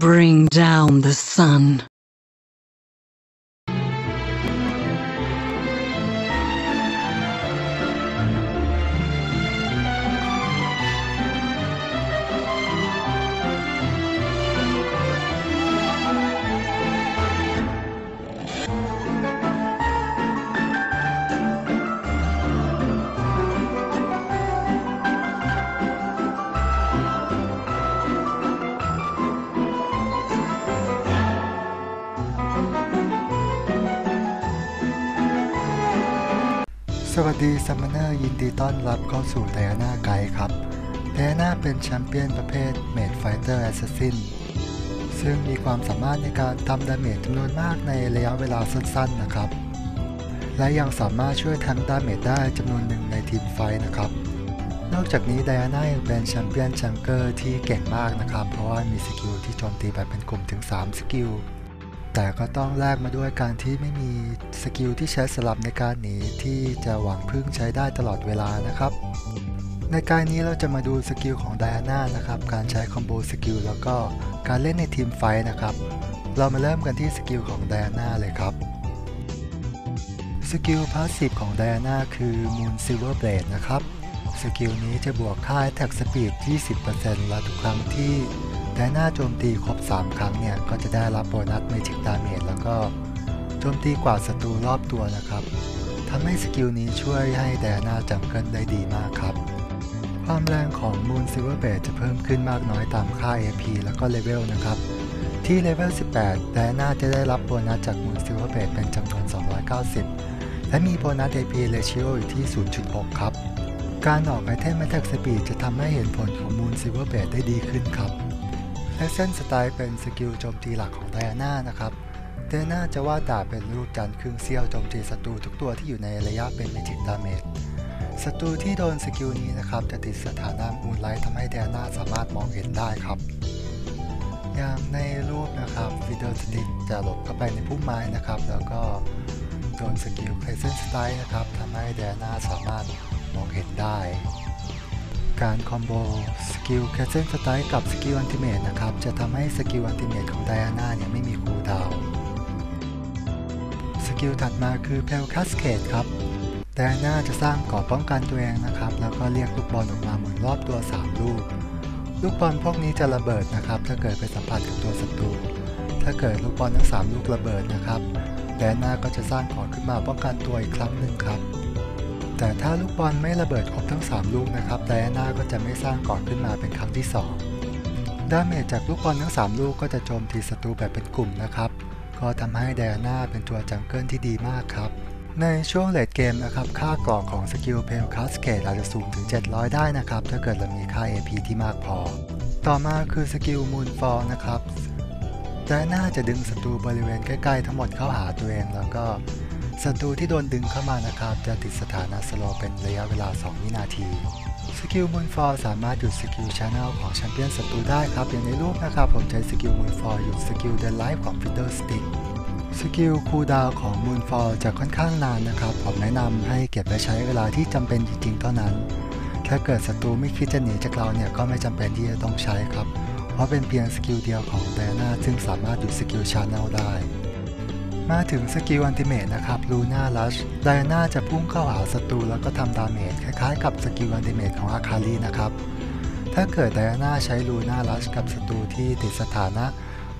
Bring down the sun. วัสดีซัมมอนเนอร์ยินดีต้อนรับเข้าสู่ไดอาน่าไกด์ครับไดอาน่าเป็นแชมเปี้ยนประเภทเมดไฟเตอร์แอสซัสซินซึ่งมีความสามารถในการทำดาเมจจำนวนมากในระยะเวลาสั้นๆนะครับ และยังสามารถช่วยทั้งดาเมจได้จำนวนหนึ่งในทีมไฟนะครับ นอกจากนี้ไดอาน่ายังเป็นแชมเปี้ยนจังเกอร์ที่เก่งมากนะครับ เพราะว่ามีสกิลที่โจมตีแบบเป็นกลุ่มถึง 3 สกิล แต่ก็ต้องแลกมาด้วยการที่ไม่มีสกิลที่ใช้สลับในการหนีที่จะหวังพึ่งใช้ได้ตลอดเวลานะครับ ในการนี้เราจะมาดูสกิลของไดอาน่านะครับ การใช้คอมโบสกิลแล้วก็การเล่นในทีมไฟท์นะครับ เรามาเริ่มกันที่สกิลของไดอาน่าเลยครับ สกิลพาสซีฟของไดอาน่าคือ Moon Silver Blade นะครับ สกิลนี้จะบวกค่า Attack Speed 20%และทุกครั้งที่ ไดอาน่าโจมตีครบ 3 ครั้งเนี่ย ก็จะได้รับโบนัส Magic Damage แล้วก็โจมตีกว่าศัตรูรอบตัวนะครับทำให้สกิลนี้ช่วยให้ไดน่าจังเกิลได้ดีมากครับ ความแรงของ Moon Silver b a จะเพิ่มขึ้นมากน้อยตามค่า AP แล้วก็เลเวลนะครับ ที่เลเวล 18ไดน่าจะได้รับโบนัสจาก Moon Silver b a เป็นจำนวน 290 และมีโบนัส AP Ratio อยู่ที่ 0.6 ครับ การออกไอเทม Attack Speed จะทำให้เห็นผลของ Moon Silver b a ได้ดีขึ้นครับ และเส้นสไตล์เป็นสกิลโจมตีหลักของไดอาน่านะครับไดอาน่าจะวาดดาบเป็นรูปจันทร์ครึ่งเสี้ยวโจมตีศัตรูทุกตัวที่อยู่ในระยะเป็น Magic Damage ศัตรูที่โดนสกิลนี้นะครับจะติดสถานะมูนไลท์ทำให้ไดอาน่าสามารถมองเห็นได้ครับ อย่างในรูปนะครับฟิเดอร์สติกจะหลบเข้าไปในพุ่มไม้นะครับ แล้วก็โดนสกิลไคเซนสไตล์นะครับทำให้ไดอาน่าสามารถมองเห็นได้ การคอมโบสกิลแคสเซนสไตล์กับสกิลอันติเมตนะครับ จะทำให้สกิลอันติเมตของไดอาน่าเนี่ยไม่มีคูลดาวสกิลถัดมาคือเพลคัสเคดครับไดอาน่าจะสร้างก่อป้องกันตัวเองนะครับ แล้วก็เรียกลูกบอลออกมาหมุนรอบตัว 3 ลูก ลูกบอลพวกนี้จะระเบิดนะครับ ถ้าเกิดไปสัมผัสกับตัวศัตรู ถ้าเกิดลูกบอลทั้ง 3 ลูกระเบิดนะครับไดอาน่าก็จะสร้างก่อขึ้นมาป้องกันตัวอีกครั้งหนึ่งครับ แต่ถ้าลูกบอลไม่ระเบิดครบทั้ง 3 ลูกนะครับไดอาน่าก็จะไม่สร้างก่อนขึ้นมาเป็นครั้งที่ 2 ดาเมจจากลูกบอลทั้ง 3 ลูกก็จะโจมตีศัตรูแบบเป็นกลุ่มนะครับก็ทำให้ไดอาน่าเป็นตัวจังเกิลที่ดีมากครับในช่วงเลดเกมนะครับค่ากรอกของสกิลเพลคัสเกตอาจจะสูงถึง 700 ได้นะครับ ถ้าเกิดเรามีค่า AP ที่มากพอ ต่อมาคือสกิลมูนฟอลนะครับไดอาน่าจะดึงศัตรูบริเวณใกล้ ๆ ทั้งหมดเข้าหาตัวเองแล้วก็ ศัตรูที่โดนดึงเข้ามานะครับ จะติดสถานะสโลเป็นระยะเวลา 2 วินาที สกิลมูนฟอร์สามารถหยุดสกิลชาแนลของแชมเปี้ยนศัตรูได้ครับ อย่างในรูปนะครับ ผมใช้สกิลมูนฟอร์หยุดสกิลเดนไลฟ์ของฟิดเดิลสติกสกิลคูลดาวของมูนฟอร์จะค่อนข้างนานนะครับ ผมแนะนำให้เก็บไว้ใช้เวลาที่จำเป็นจริงๆเท่านั้น ถ้าเกิดศัตรูไม่คิดจะหนีจากเราเนี่ยก็ไม่จำเป็นที่จะต้องใช้ครับ เพราะเป็นเพียงสกิลเดียวของไดน่าซึ่งสามารถหยุดสกิลชาแนลได้ มาถึงสกิลอันติเมตนะครับลูน่าลัชไดอาน่าจะพุ่งเข้าหาศัตรูแล้วก็ทำดาเมจคล้ายๆกับสกิลอันติเมตของอาคาลีนะครับถ้าเกิดไดอาน่าใช้ลูน่าลัชกับศัตรูที่ติดสถานะ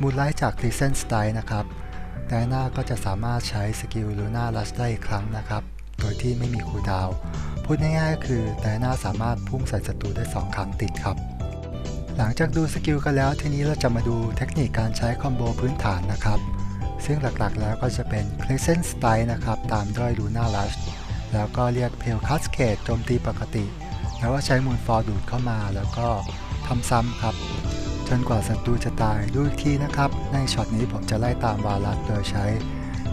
มูลไลท์จากลิเซนสไตล์นะครับไดอาน่าก็จะสามารถใช้สกิลลูน่าลัชได้อีกครั้งนะครับโดยที่ไม่มีคูลดาวพูดง่ายๆคือไดอาน่าสามารถพุ่งใส่ศัตรูได้ 2 ครั้งติดครับหลังจากดูสกิลกันแล้วทีนี้เราจะมาดูเทคนิคการใช้คอมโบพื้นฐานนะครับ ซึ่งหลักๆแล้วก็จะเป็น Crescent Style นะครับ ตามด้วย Luna Rush แล้วก็เรียก Pale Cascade โจมตีปกติ แล้วก็ใช้ Moonfall ดูดเข้ามา แล้วก็ทำซ้ำครับ จนกว่าศัตรูจะตายดูอีกทีนะครับ ในช็อตนี้ผมจะไล่ตามวาลัสโดยใช้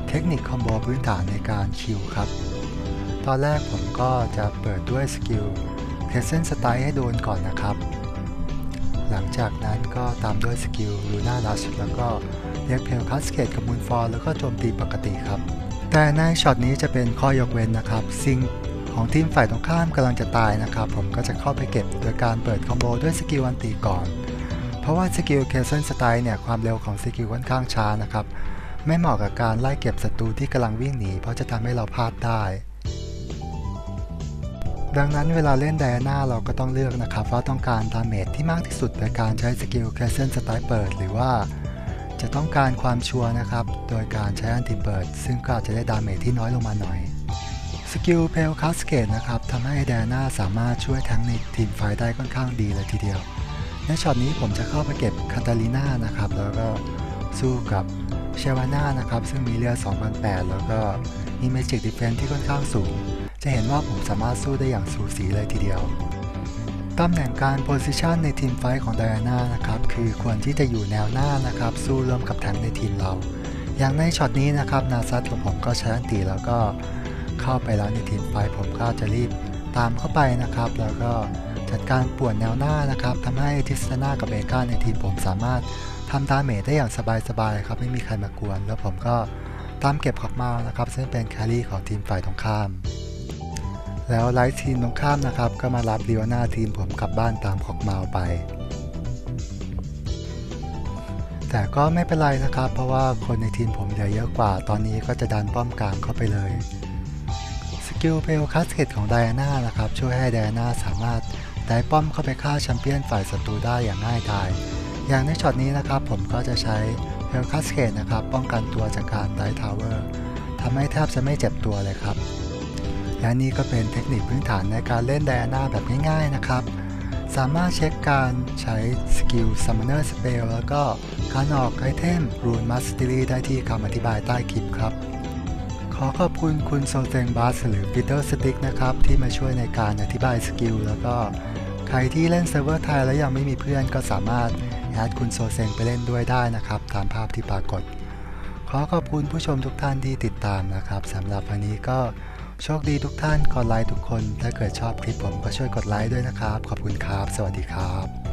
เทคนิคคอมโบพื้นฐานในการคิวครับ ตอนแรกผมก็จะเปิดด้วยสกิล Crescent Style ให้โดนก่อนนะครับ หลังจากนั้นก็ตามด้วยสกิล Luna Rush แล้วก็ เรียกเพลคัสเคดกับมูนฟอร์แล้วก็โจมตีปกติครับ แต่ในช็อตนี้จะเป็นข้อยกเว้นนะครับ ซิงของทีมฝ่ายตรงข้ามกำลังจะตายนะครับ ผมก็จะเข้าไปเก็บโดยการเปิดคอมโบด้วยสกิลอันตีก่อน เพราะว่าสกิลเคเซนสไตล์เนี่ยความเร็วของสกิลค่อนข้างช้านะครับ ไม่เหมาะกับการไล่เก็บศัตรูที่กำลังวิ่งหนี เพราะจะทำให้เราพลาดได้ดังนั้นเวลาเล่นไดอาน่าเราก็ต้องเลือกนะครับ ว่าต้องการดาเมจที่มากที่สุดโดยการใช้สกิลแคสเซนสไตล์เปิด หรือว่า จะต้องการความชัวร์นะครับ โดยการใช้อันติเปิดซึ่งก็อาจจะได้ดาเมจที่น้อยลงมาหน่อยสกิลเพลคัสเกตนะครับทำให้ไดอาน่าสามารถช่วยทั้งในทีมไฟได้ค่อนข้างดีเลยทีเดียว ในช็อตนี้ผมจะเข้าไปเก็บคาตาลิน่านะครับแล้วก็สู้กับเชวาน่านะครับซึ่งมีเลือด2,008 แล้วก็มีเมจิกดิเฟนที่ค่อนข้างสูง จะเห็นว่าผมสามารถสู้ได้อย่างสูสีเลยทีเดียว ตำแหน่งการโพซิชันในทีมไฟของไดอาน่านะครับคือควรที่จะอยู่แนวหน้านะครับสู้ร่วมกับแทงในทีมเรา อย่างในช็อตนี้นะครับนาซัตกับผมก็ใช้อันตีแล้วก็เข้าไปแล้วในทีมไฟผมก็จะรีบตามเข้าไปนะครับ แล้วก็จัดการป่วนแนวหน้านะครับทำให้ทิสตาน่ากับเบก้าในทีมผมสามารถทำดาเมจได้อย่างสบายๆครับไม่มีใครมากวน แล้วผมก็ตามเก็บขอกมานะครับซึ่งเป็นแครี่ของทีมฝ่ายตรงข้าม แล้วไลท์ทีมตรงข้ามนะครับ ก็มารับลีวหน้าทีมผมกลับบ้านตามขอกมาไป แต่ก็ไม่เป็นไรนะครับ เพราะว่าคนในทีมผมเหลือเยอะกว่า ตอนนี้ก็จะดันป้อมกลางเข้าไปเลยสกิลเพลคัสเกตของไดอาน่านะครับช่วยให้ไดอาน่าสามารถได้ป้อมเข้าไปฆ่าแชมเปี้ยนฝ่ายศัตรูได้อย่างง่ายดาย อย่างในช็อตนี้นะครับผมก็จะใช้เพลคัสเกตนะครับป้องกันตัวจากการไดทาวเวอร์ทำให้แทบจะไม่เจ็บตัวเลยครับ และนี่ก็เป็นเทคนิคพื้นฐานในการเล่นไดอาน่าแบบง่ายๆนะครับ สามารถเช็คการใช้สกิล Summoner Spell แล้วก็การออกไอเทม Rune Mastery ได้ที่คำอธิบายใต้คลิปครับ ขอขอบคุณคุณโซเซงบัสหรือ Peter Stick นะครับ ที่มาช่วยในการอธิบายสกิลแล้วก็ใครที่เล่นเซิร์ฟเวอร์ไทยแล้วยังไม่มีเพื่อนก็สามารถแอดคุณโซเซงไปเล่นด้วยได้นะครับ ตามภาพที่ปรากฏ ขอขอบคุณผู้ชมทุกท่านที่ติดตามนะครับสำหรับวันนี้ก็ โชคดีทุกท่านกดไลค์ทุกคน ถ้าเกิดชอบคลิปผมก็ช่วยกดไลค์ด้วยนะครับ ขอบคุณครับ สวัสดีครับ